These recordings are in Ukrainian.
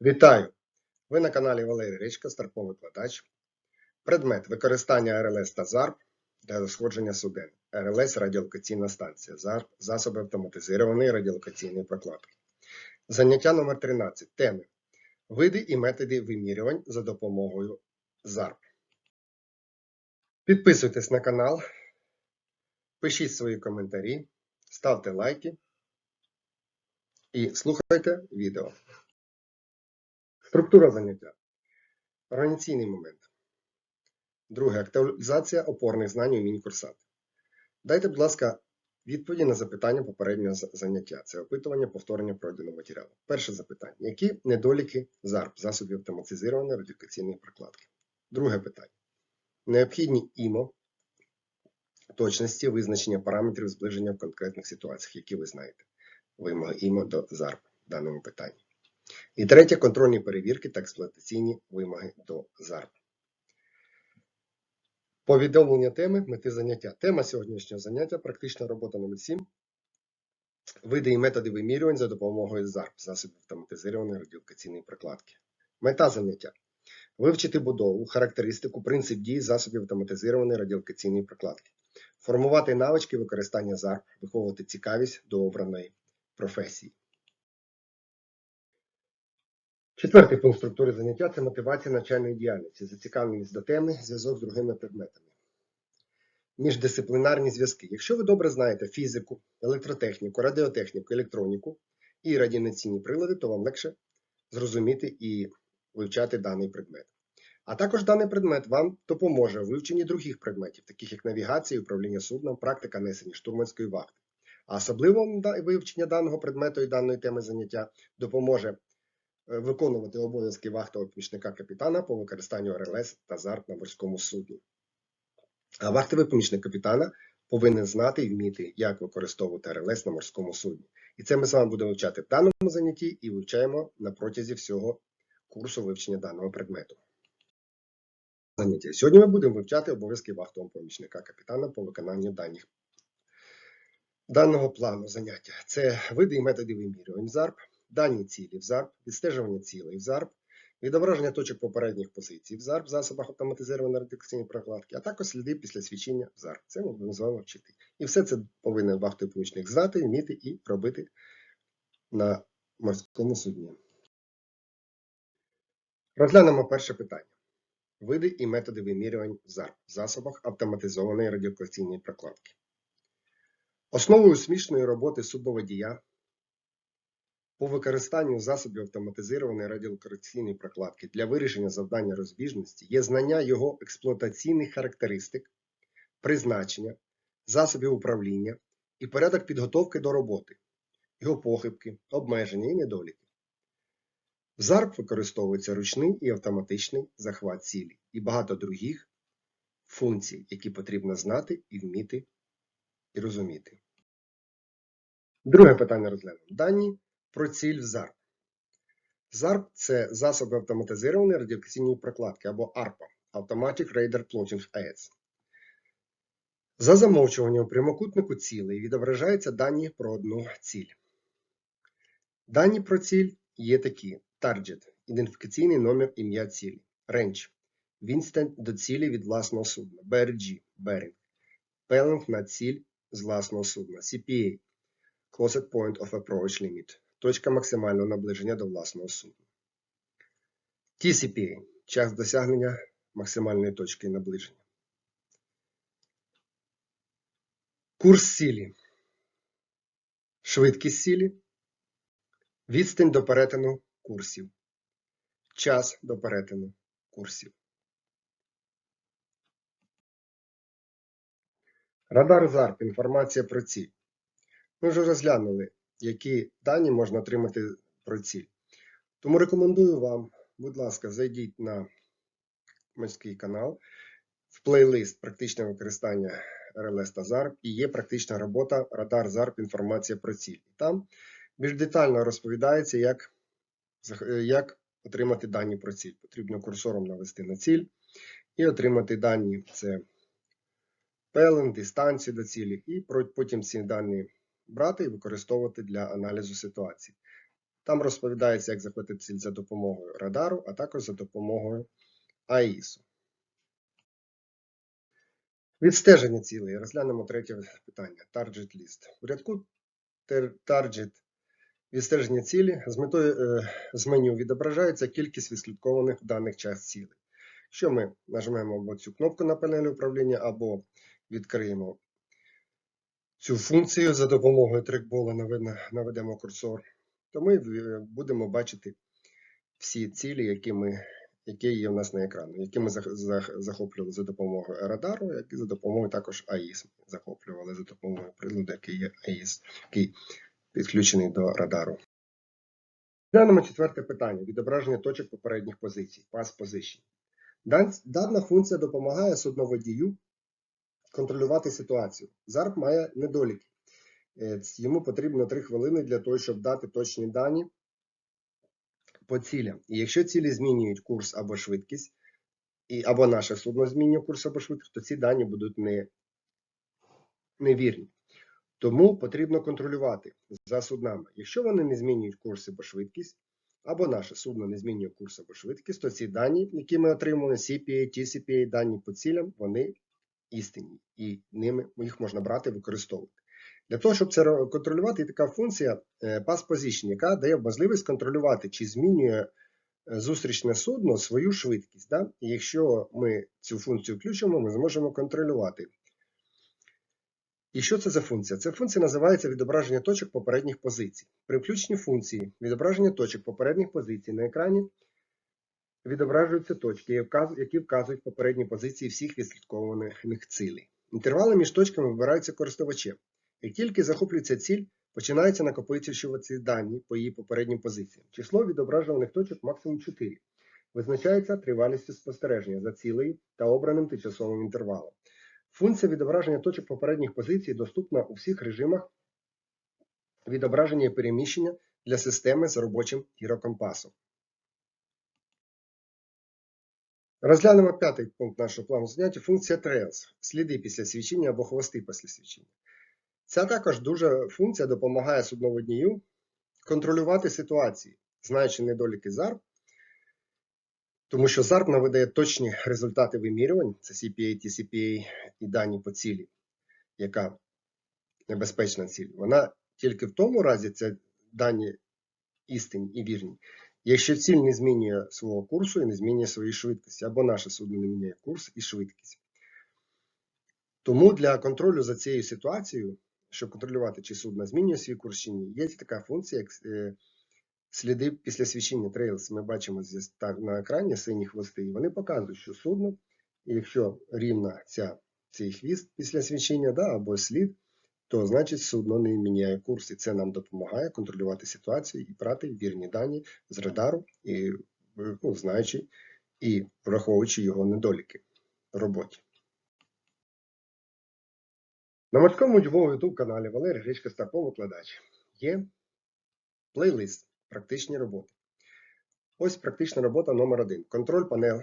Вітаю! Ви на каналі Валерій Речка, старпов-викладач. Предмет використання РЛС та ЗАРП для розходження суден. РЛС радіолокаційна станція, ЗАРП засоби автоматизованої радіолокаційної прокладки. Заняття номер 13. Теми. Види і методи вимірювань за допомогою ЗАРП. Підписуйтесь на канал, пишіть свої коментарі, ставте лайки і слухайте відео. Структура заняття. Організаційний момент. Друге. Актуалізація опорних знань умінь курсанта. Дайте, будь ласка, відповіді на запитання попереднього заняття. Це опитування, повторення пройденого матеріалу. Перше запитання. Які недоліки ЗАРП, засобів автоматизованої радіокаційної прокладки? Друге питання. Необхідні ІМО, точності визначення параметрів зближення в конкретних ситуаціях, які ви знаєте. Вимоги ІМО до ЗАРП в даному питанні. І третє контрольні перевірки та експлуатаційні вимоги до ЗАРП. Повідомлення теми мети заняття. Тема сьогоднішнього заняття практична робота номер 7 Види і методи вимірювань за допомогою ЗАРП, засобів автоматизованої радіолокаційної прокладки. Мета заняття. Вивчити будову, характеристику, принцип дії засобів автоматизованої радіолокаційної прокладки. Формувати навички використання ЗАРП, виховувати цікавість до обраної професії. Четвертий пункт структури заняття це мотивація навчальної діяльності, зацікавленість до теми, зв'язок з другими предметами. Міждисциплінарні зв'язки. Якщо ви добре знаєте фізику, електротехніку, радіотехніку, електроніку і радіаційні прилади, то вам легше зрозуміти і вивчати даний предмет. А також даний предмет вам допоможе у вивченні других предметів, таких як навігація, управління судном, практика несення штурманської вахти. А особливо вивчення даного предмету і даної теми заняття допоможе виконувати обов'язки вахтового помічника капітана по використанню РЛС та ЗАРП на морському судні. А вахтовий помічник капітана повинен знати і вміти, як використовувати РЛС на морському судні. І це ми з вами будемо вивчати в даному занятті і вивчаємо на протязі всього курсу вивчення даного предмету. Заняття. Сьогодні ми будемо вивчати обов'язки вахтового помічника капітана по виконанню даних даного плану заняття. Це види і методи вимірювань ЗАРП, дані цілі в ЗАРП, відстежування цілей в ЗАРП, відображення точок попередніх позицій в ЗАРП в засобах автоматизованої радіокаційної прокладки, а також сліди після свідчення в ЗАРП. Це ми будемо з вами вчити. І все це повинен вахтовий знати, вміти і робити на морському судні. Розглянемо перше питання. Види і методи вимірювань в ЗАРП в засобах автоматизованої радіокаційної прокладки. Основою успішної роботи судноводія по використанню засобів автоматизованої радіолокаційної прокладки для вирішення завдання розбіжності є знання його експлуатаційних характеристик, призначення, засобів управління і порядок підготовки до роботи, його похибки, обмеження і недоліки. В ЗАРП використовується ручний і автоматичний захват цілі і багато других функцій, які потрібно знати і вміти і розуміти. Друге питання розглянемо. Дані про ціль в ЗАРП. ЗАРП це засоби автоматизованої радіолокаційної прокладки або ARPA Automatic Radar Plotting Aids. За замовчуванням у прямокутнику цілей відображаються дані про одну ціль. Дані про ціль є такі: Target – ідентифікаційний номер ім'я цілі, Range – відстань до цілі від власного судна, BRG – Bearing, Payload на ціль з власного судна, CPA – Closest Point of Approach Limit – точка максимального наближення до власного судна. TCPA – час досягнення максимальної точки наближення. Курс цілі. Швидкість цілі. Відстань до перетину курсів. Час до перетину курсів. Радар ЗАРП. Інформація про ціль. Ми вже розглянули, які дані можна отримати про ціль. Тому рекомендую вам, будь ласка, зайдіть на морський канал в плейлист практичне використання РЛС та ЗАРП і є практична робота Радар ЗАРП. Інформація про ціль. Там більш детально розповідається, як, е, як отримати дані про ціль. Потрібно курсором навести на ціль і отримати дані. Це пелен, дистанцію до цілі, і потім ці дані брати і використовувати для аналізу ситуації. Там розповідається, як захватити ціль за допомогою радару, а також за допомогою АІСу. Відстеження цілей. Розглянемо третє питання. Target List. У рядку Target відстеження цілі з метою е, з меню відображається кількість відслідкованих в даних час цілей. Якщо ми нажмемо або цю кнопку на панелі управління, або відкриємо цю функцію за допомогою трекбола, наведемо- курсор, то ми е, будемо бачити всі цілі, які, ми, які є у нас на екрані, які ми зах- зах- захоплювали за допомогою радару, які за допомогою також АІС захоплювали за допомогою приладу, який є АІС, який підключений до радару. Глянемо четверте питання: відображення точок попередніх позицій, Position. Дан- Дана функція допомагає судноводію контролювати ситуацію. ЗАРП має недоліки. Е, Йому потрібно 3 хвилини для того, щоб дати точні дані по цілям. І якщо цілі змінюють курс або швидкість, або наше судно змінює курс або швидкість, то ці дані будуть не, невірні. Тому потрібно контролювати за суднами. Якщо вони не змінюють курс або швидкість, або наше судно не змінює курс або швидкість, то ці дані, які ми отримуємо, CPA, TCPA, дані по цілям, вони істинні, і ними їх можна брати використовувати. Для того, щоб це контролювати, є така функція е, Pass Position, яка дає можливість контролювати, чи змінює е, зустрічне судно свою швидкість. Да? Якщо ми цю функцію включимо, ми зможемо контролювати. І що це за функція? Ця функція називається відображення точок попередніх позицій. При включенні функції відображення точок попередніх позицій на екрані відображуються точки, які вказують попередні позиції всіх відслідкованих цілей. Інтервали між точками вибираються користувачем. Як тільки захоплюється ціль, починається накопичувати дані по її попереднім позиціям. Число відображуваних точок максимум 4. Визначається тривалістю спостереження за цілею та обраним тимчасовим інтервалом. Функція відображення точок попередніх позицій доступна у всіх режимах відображення і переміщення для системи з робочим гірокомпасом. Розглянемо п'ятий пункт нашого плану заняття функція Trails – сліди після свічення або хвости після свічення. Ця також дуже функція допомагає судноводнію контролювати ситуації, знаючи недоліки ЗАРП, тому що ЗАРП наведає точні результати вимірювань, це CPA, TCPA і дані по цілі, яка небезпечна ціль. Вона тільки в тому разі це дані істинні і вірні, якщо ціль не змінює свого курсу і не змінює свої швидкості, або наше судно не міняє курс і швидкість. Тому для контролю за цією ситуацією, щоб контролювати, чи судно змінює свій курс чи ні, є така функція, як е, сліди після свічення Trails. Ми бачимо на екрані сині хвости, і вони показують, що судно, якщо рівна ця, цей хвіст після свічення, да, або слід, то значить судно не міняє курс, і це нам допомагає контролювати ситуацію і брати вірні дані з радару, і е, ну, знаючи і враховуючи його недоліки в роботі. На морському YouTube каналі Валерій Гречка Старпов викладач є плейлист Практичні роботи. Ось практична робота номер 1 Контроль панель,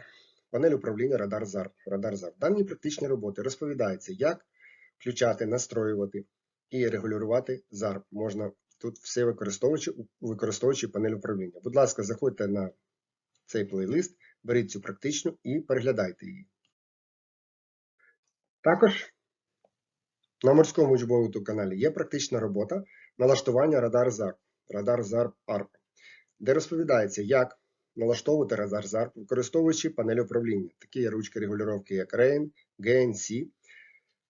панель управління Радар ЗАРП. Радар ЗАРП. Дані практичні роботи розповідається, як включати, настроювати і регулювати ЗАРП. Можна тут все використовуючи, використовуючи панель управління. Будь ласка, заходьте на цей плейлист, беріть цю практичну і переглядайте її. Також на морському учбовому каналі є практична робота налаштування радар ЗАРП, радар ЗАРП ARP, де розповідається, як налаштовувати радар ЗАРП, використовуючи панель управління, такі ручки регулювання, як RAIN, GNC,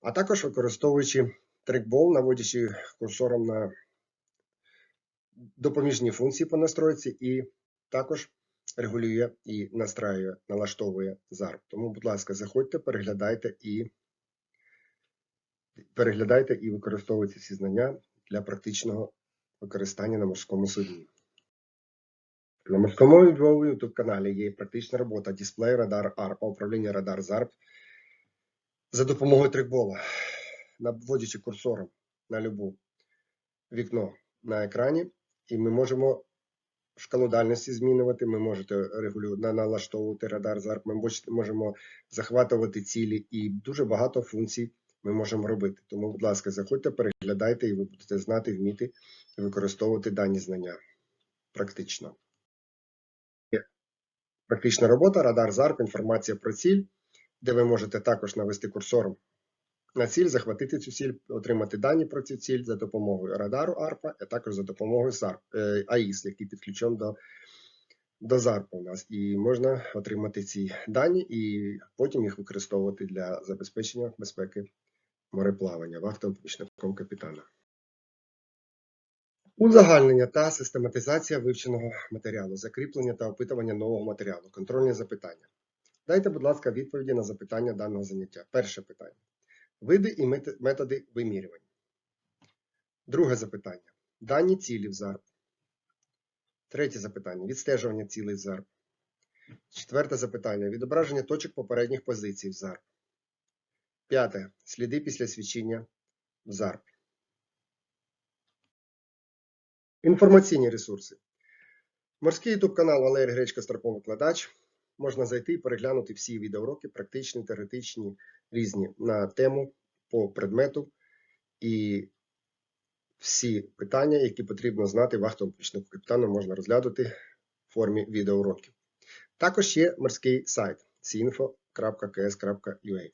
а також використовуючи трекбол, наводячи курсором на допоміжні функції по настройці, і також регулює і настраює, налаштовує ЗАРП. Тому, будь ласка, заходьте, переглядайте і переглядайте і використовуйте ці знання для практичного використання на морському судні. На морському YouTube каналі є практична робота дисплей радар ARPA, управління радар ZARP за допомогою трекбола, наводячи курсором на любу вікно на екрані, і ми можемо шкалу дальності змінювати, ми можете регулю... налаштовувати радар ZARP, ми можемо захватувати цілі і дуже багато функцій ми можемо робити. Тому, будь ласка, заходьте, переглядайте, і ви будете знати, вміти використовувати дані знання. практично. Практична робота, радар ЗАРП, інформація про ціль, де ви можете також навести курсором на ціль, захватити цю ціль, отримати дані про цю ціль за допомогою радару ARPA, а також за допомогою е, АІС, який підключений до, до ZARP у нас. І можна отримати ці дані і потім їх використовувати для забезпечення безпеки мореплавання вахтовим помічником капітана. Узагальнення та систематизація вивченого матеріалу, закріплення та опитування нового матеріалу, контрольні запитання. Дайте, будь ласка, відповіді на запитання даного заняття. Перше питання. Види і методи вимірювань. Друге запитання. Дані цілі в ЗАРП. Третє запитання. Відстежування цілей в ЗАРП. Четверте запитання. Відображення точок попередніх позицій в ЗАРП. П'яте. Сліди після свідчення в ЗАРП. Інформаційні ресурси. Морський YouTube канал Валерій Гречка Старпом викладач. Можна зайти і переглянути всі відеоуроки, практичні, теоретичні, різні на тему по предмету і всі питання, які потрібно знати вахтовому помічнику капітану, можна розглядати в формі відеоуроків. Також є морський сайт sinfo.ks.ua.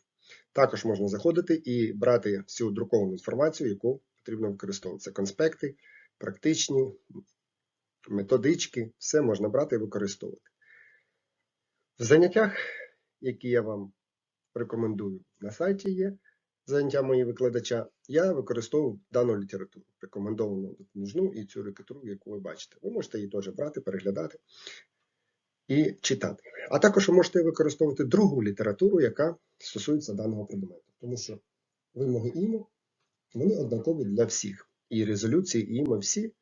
Також можна заходити і брати всю друковану інформацію, яку потрібно використовувати. Це конспекти, практичні, методички, все можна брати і використовувати. В заняттях, які я вам рекомендую на сайті є, заняття мої викладача, я використовую дану літературу, рекомендовану допоміжну і цю літературу, яку ви бачите. Ви можете її теж брати, переглядати і читати. А також ви можете використовувати другу літературу, яка стосується даного предмету. Тому що вимоги ІМО вони однакові для всіх. І резолюції, і ІМО всі,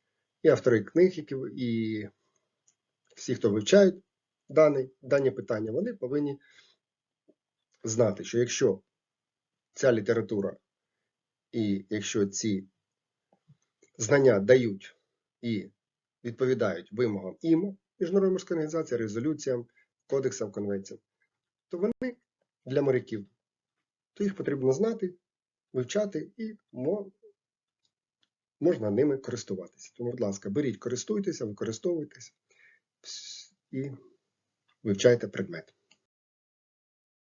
і автори книг, які і всі, хто вивчають дані, дані питання, вони повинні знати, що якщо ця література і якщо ці знання дають і відповідають вимогам ІМО, Міжнародної морської організації, резолюціям, кодексам, конвенціям, то вони для моряків, то їх потрібно знати, вивчати і можна ними користуватися. Тому, будь ласка, беріть, користуйтеся, використовуйтесь і вивчайте предмет.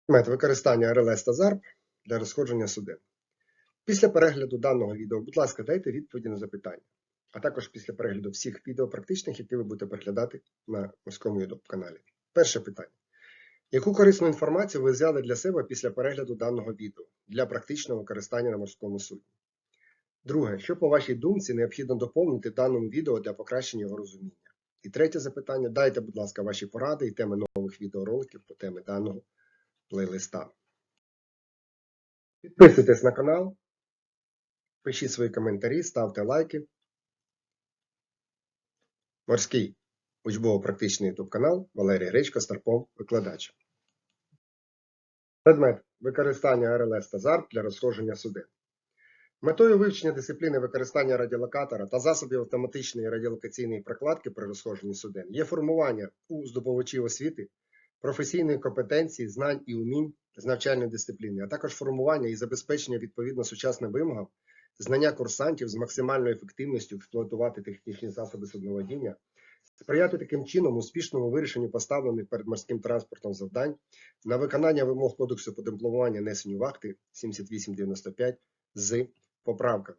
Предмет використання РЛС та ЗАРП для розходження суден. Після перегляду даного відео, будь ласка, дайте відповіді на запитання, а також після перегляду всіх відео практичних, які ви будете переглядати на морському YouTube каналі. Перше питання. Яку корисну інформацію ви взяли для себе після перегляду даного відео для практичного використання на морському судні? Друге, що по вашій думці необхідно доповнити даному відео для покращення його розуміння? І третє запитання. Дайте, будь ласка, ваші поради і теми нових відеороликів по темі даного плейлиста. Підписуйтесь на канал, пишіть свої коментарі, ставте лайки. Морський учбово-практичний YouTube канал Валерій Гречко Старпом викладач. Предмет використання РЛС та ЗАРП для розходження суден. Метою вивчення дисципліни використання радіолокатора та засобів автоматичної радіолокаційної прокладки при розходженні суден є формування у здобувачів освіти професійної компетенції, знань і умінь з навчальної дисципліни, а також формування і забезпечення відповідно сучасним вимогам, знання курсантів з максимальною ефективністю експлуатувати технічні засоби судноводіння, сприяти таким чином успішному вирішенню поставлених перед морським транспортом завдань на виконання вимог Кодексу по дипломуванню несенню вахти 7895 з поправками.